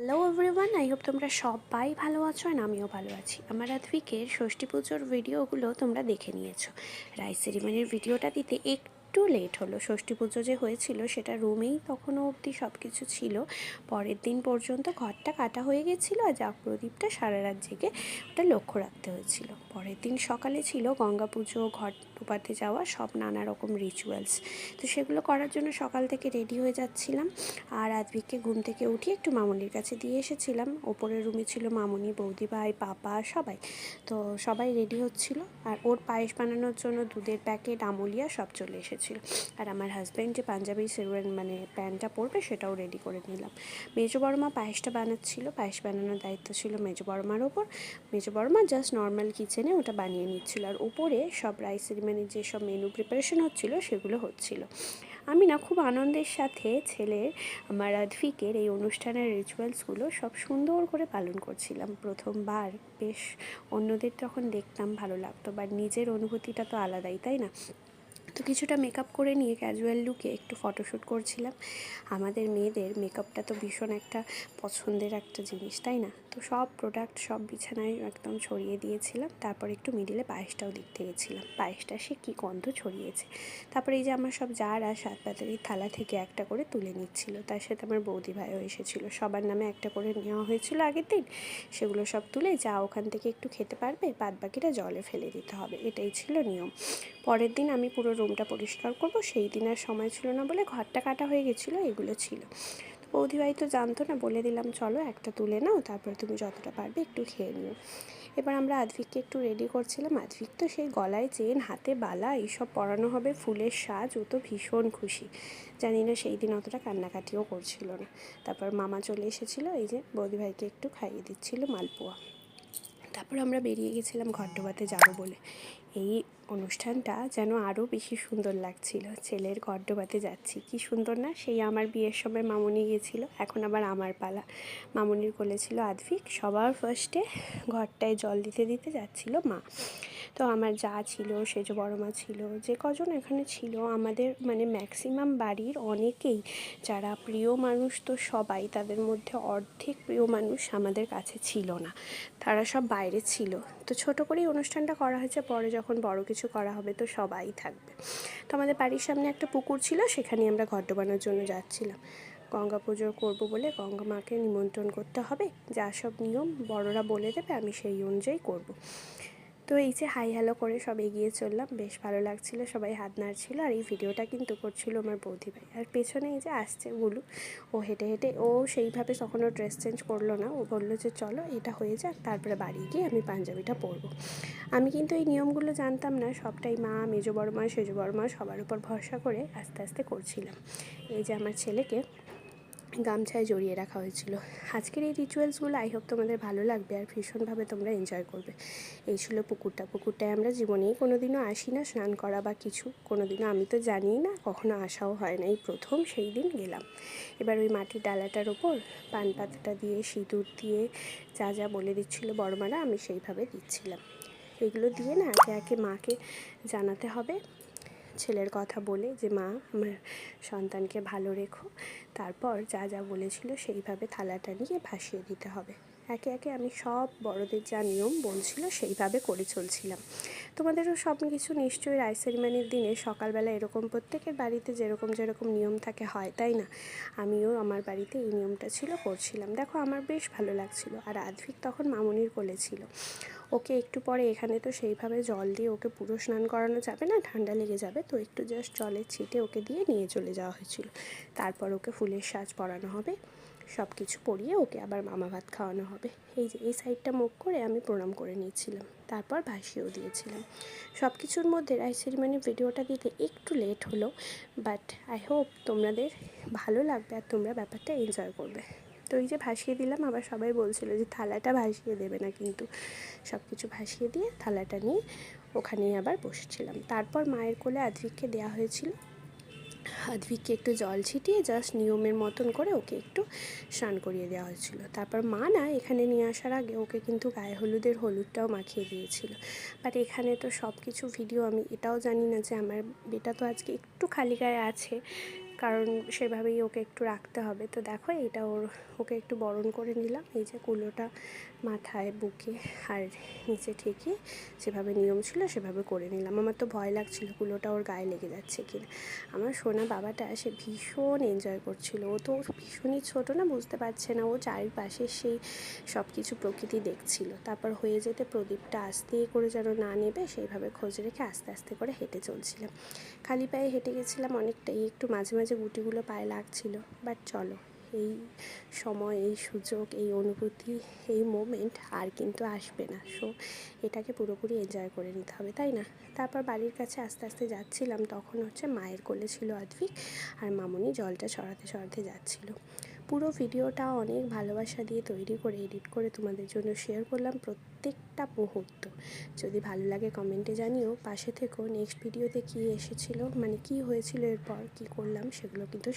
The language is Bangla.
হ্যালো এভরিওয়ান আই হোপ তোমরা সবাই ভালো আছো আর আমিও ভালো আছি। আমার আধবিকের ষষ্ঠী পুজোর ভিডিওগুলো তোমরা দেখে নিয়েছো। রাইস সেরিমনির ভিডিওটা দিতে একটু লেট হলো। ষষ্ঠী পুজো যে হয়েছিল সেটা রুমেই তখনও অবধি সব কিছু ছিল। পরের দিন পর্যন্ত ঘরটা কাটা হয়ে গেছিল আর জাগ প্রদীপটা সারা রাত জেগে ওটা লক্ষ্য রাখতে হয়েছিল। পরের দিন সকালে ছিল গঙ্গা পুজো ঘট ডোবাতে যাওয়া, সব নানা রকম রিচুয়ালস তো সেগুলো করার জন্য সকাল থেকে রেডি হয়ে যাচ্ছিলাম আর আদবিককে ঘুম থেকে উঠিয়ে একটু মামনির কাছে দিয়ে এসেছিলাম। ওপরের রুমে ছিল মামনি, বৌদি ভাই, পাপা, সবাই। তো সবাই রেডি হচ্ছিল আর ওর পায়েস বানানোর জন্য দুধের প্যাকেট আমুলিয়া সব চলে এসেছিল আর আমার হাজব্যান্ড যে পাঞ্জাবি সেরওয়ান মানে প্যান্টটা পরবে সেটাও রেডি করে নিলাম। মেজো বর্মা পায়েসটা বানাচ্ছিল। পায়েস বানানোর দায়িত্ব ছিল মেজো বর্মার ওপর। মেজো বর্মা জাস্ট নর্মাল কিচেনে ওটা বানিয়ে নিচ্ছিল। আর উপরে সব রাইস সেরিমানির যেসব মেনু প্রিপারেশন হচ্ছিল সেগুলো হচ্ছিল। আমি না খুব আনন্দের সাথে ছেলের, আমার আদফিকের এই অনুষ্ঠানের রিচুয়ালসগুলো সব সুন্দর করে পালন করছিলাম। প্রথমবার বেশ অন্যদের তখন দেখতাম ভালো লাগতো। বা নিজের অনুভূতিটা তো আলাদাই, তাই না? তো কিছুটা মেকআপ করে নিয়ে ক্যাজুয়াল লুকে একটু ফটোশ্যুট করছিলাম। আমাদের মেয়েদের মেকআপটা তো ভীষণ একটা পছন্দের একটা জিনিস, তাই না? তো সব প্রোডাক্ট সব বিছানায় একদম ছড়িয়ে দিয়েছিলাম। তারপর একটু মিডিলে পায়েসটাও দিতে গেছিলাম। পায়েসটা সে কী গন্ধ ছড়িয়েছে। তারপরে এই যে আমার সব যারা সাত পাতারির থালা থেকে একটা করে তুলে নিচ্ছিল। তার সাথে আমার বৌদি ভাইও এসেছিল। সবার নামে একটা করে নেওয়া হয়েছিল আগের দিন। সেগুলো সব তুলে যা ওখান থেকে একটু খেতে পারবে, বাদ বাকিটা জলে ফেলে দিতে হবে। এটাই ছিল নিয়ম। পরের দিন আমি পুরো রুমটা পরিষ্কার করব। সেই দিন আর সময় ছিল না বলে ঘরটা কাটা হয়ে গেছিল, এগুলো ছিল। বৌদিভাই তো জানতো না, বলে দিলাম, চলো একটা তুলে নাও, তারপরে তুমি যতটা পারবে একটু খেয়ে নিও। এবার আমরা আদভিককে একটু রেডি করছিলাম। আদভিক তো সেই গলায় চেন, হাতে বালা, এইসব পরানো হবে, ফুলের সাজ, ও তো ভীষণ খুশি। জানি না সেই দিন অতটা কান্নাকাটিও করছিল না। তারপর মামা চলে এসেছিল, এই যে বৌদিভাইকে একটু খাইয়ে দিচ্ছিল মালপোয়া। তারপর আমরা বেরিয়ে গেছিলাম ঘট্টবাতে যাব বলে। এই অনুষ্ঠানটা যেন আরও বেশি সুন্দর লাগছিল। ছেলের গড্ডবাতে যাচ্ছি। কি সুন্দর না? সেই আমার বিয়ের সময় মামনি গিয়েছিল, এখন আবার আমার পালা। মামনির কোলে ছিল আদভিক সবার ফার্স্টে ঘরটায় জল দিতে দিতে যাচ্ছিল মা। তো আমার যা ছিল সেজ বড় মা ছিল, যে কজন এখানে ছিল, আমাদের মানে ম্যাক্সিমাম বাড়ির অনেকেই, যারা প্রিয় মানুষ তো সবাই, তাদের মধ্যে অর্ধেক প্রিয় মানুষ আমাদের কাছে ছিল না। তারা সব বাইরে ছিল। তো ছোট করেই অনুষ্ঠানটা করা হয়েছে, পরে যখন বড় কিছু করা হবে তো সবাই থাকবে। তো আমাদের বাড়ির সামনে একটা পুকুর ছিল, সেখানে আমরা ঘর ডোবানোর জন্য যাচ্ছিলাম। গঙ্গা পুজো করব বলে গঙ্গা মাকে নিমন্ত্রণ করতে হবে। যা সব নিয়ম বড়রা বলে দেবে, আমি সেই অনুযায়ী করব। তো এই যে হাই হ্যালো করে সব এগিয়ে চললাম, বেশ ভালো লাগছিল, সবাই হাত নাড়ছিল আর এই ভিডিওটা কিন্তু করছিল আমার বৌদি ভাই। আর পেছনে এই যে আসছে গুলু, ও হেঁটে হেঁটে, ও সেইভাবে তখনও ড্রেস চেঞ্জ করল না, ও বলল যে চলো এটা হয়ে যাক, তারপরে বাড়ি গিয়ে আমি পাঞ্জাবিটা পরবো। আমি কিন্তু এই নিয়মগুলো জানতাম না, সবটাই মা, মেজো বড় মা সেজো বড় মা সবার উপর ভরসা করে আস্তে আস্তে করছিলাম। এই যে আমার ছেলেকে গামছায় জড়িয়ে রাখা হয়েছিল। আজকের এই রিচুয়ালসগুলো আই হোপ তোমাদের ভালো লাগবে আর ভীষণভাবে তোমরা এনজয় করবে। এই ছিল পুকুরটা। পুকুরটায় আমরা জীবনেই কোনো দিনও আসি না, স্নান করা বা কিছু। কোনো দিনও আমি তো জানি না, কখনো আসাও হয় না। এই প্রথম সেই দিন গেলাম। এবার ওই মাটির ডালাটার ওপর পান পাতাটা দিয়ে, সিঁদুর দিয়ে যা যা বলে দিচ্ছিল বড়মারা, আমি সেইভাবে দিচ্ছিলাম। এগুলো দিয়ে না একে একে মাকে জানাতে হবে। ছেলের কথা বলে যে, মা, আমার সন্তানকে ভালো রেখো। তারপর যা যা বলেছিল সেইভাবে থালাটা নিয়ে ভাসিয়ে দিতে হবে। একে একে আমি সব বড়দের যা নিয়ম বলছিল সেইভাবে করে চলছিলাম। তোমাদেরও সব কিছু নিশ্চয়ই রায় সেরিমানির দিনে সকালবেলা এরকম প্রত্যেকের বাড়িতে যেরকম যেরকম নিয়ম থাকে হয়, তাই না? আমিও আমার বাড়িতে এই নিয়মটা ছিল করছিলাম। দেখো, আমার বেশ ভালো লাগছিল। আর আধভিক তখন মামনির কোলে ছিল। ওকে একটু পরে এখানে তো সেইভাবে জল দিয়ে ওকে পুরো স্নান করানো যাবে না, ঠান্ডা লেগে যাবে। তো একটু জাস্ট জলের ছিটে ওকে দিয়ে নিয়ে চলে যাওয়া হয়েছিল। তারপর ওকে ফুলের সাজ পরানো হবে। সব কিছু পরিয়ে ওকে আবার মামা ভাত খাওয়ানো হবে। এই যে, এই সাইডটা মুখ করে আমি প্রণাম করে নিয়েছিলাম। তারপর ভাসিয়েও দিয়েছিলাম। সব কিছুর মধ্যে রাই সেরিমানির ভিডিওটা দিতে একটু লেট হলো বাট আই হোপ তোমাদের ভালো লাগবে আর তোমরা ব্যাপারটা এনজয় করবে। তো এই যে ভাসিয়ে দিলাম, আবার সবাই বলছিল যে থালাটা ভাসিয়ে দেবে না কিন্তু। সব কিছু ভাসিয়ে দিয়ে থালাটা নিয়ে ওখানেই আবার বসেছিলাম। তারপর মায়ের কোলে আদ্রিককে দেওয়া হয়েছিল। আদ্রিককে একটু জল ছিটিয়ে জাস্ট নিয়মের মতন করে ওকে একটু স্নান করিয়ে দেওয়া হয়েছিল। তারপর মা না এখানে নিয়ে আসার আগে ওকে কিন্তু গায়ে হলুদের হলুদটাও মাখিয়ে দিয়েছিল। বাট এখানে তো সব কিছু ভিডিও আমি এটাও জানি না যে আমার বেটা তো আজকে একটু খালি গায়ে আছে। কারণ সেভাবেই ওকে একটু রাখতে হবে। তো দেখো, এটা ওর, ওকে একটু বরণ করে নিলাম। এই যে কুলোটা মাথায়, বুকে আর নিচে ঠেকিয়ে যেভাবে নিয়ম ছিল সেভাবে করে নিলাম। আমার তো ভয় লাগছিল কুলোটা ওর গায়ে লেগে যাচ্ছে কিনা। আমার সোনা বাবাটা সে ভীষণ এনজয় করছিল। ও তো ভীষণই ছোটো না, বুঝতে পারছে না। ও চারিপাশে সেই সব কিছু প্রকৃতি দেখছিল। তারপর হয়ে যেতে প্রদীপটা আস্তে করে যেন না নেবে, সেইভাবে খোঁজ রেখে আস্তে আস্তে করে হেঁটে চলছিলাম। খালি পায়ে হেঁটে গেছিলাম অনেকটাই, একটু মাঝে মাঝে গুটিগুলো পায়ে লাগছিল। বাট চলো, এই সময়, এই সুযোগ, এই অনুভূতি, এই মোমেন্ট আর কিন্তু আসবে না। সো এটাকে পুরোপুরি এনজয় করে নিতে হবে, তাই না? তারপর বাড়ির কাছে আস্তে আস্তে যাচ্ছিলাম, তখন হচ্ছে মায়ের কোলে ছিল আদ্বিক আর মামনি জলটা সরাতে সরাতে যাচ্ছিল। পুরো ভিডিওটা অনেক ভালোবাসা দিয়ে তৈরি করে, এডিট করে তোমাদের জন্য শেয়ার করলাম প্রত্যেকটা মুহূর্ত। যদি ভালো লাগে কমেন্টে জানিও। পাশে থেকেও নেক্সট ভিডিওতে কি এসেছিল মানে কি হয়েছিল, এরপর কি করলাম, সেগুলো কিন্তু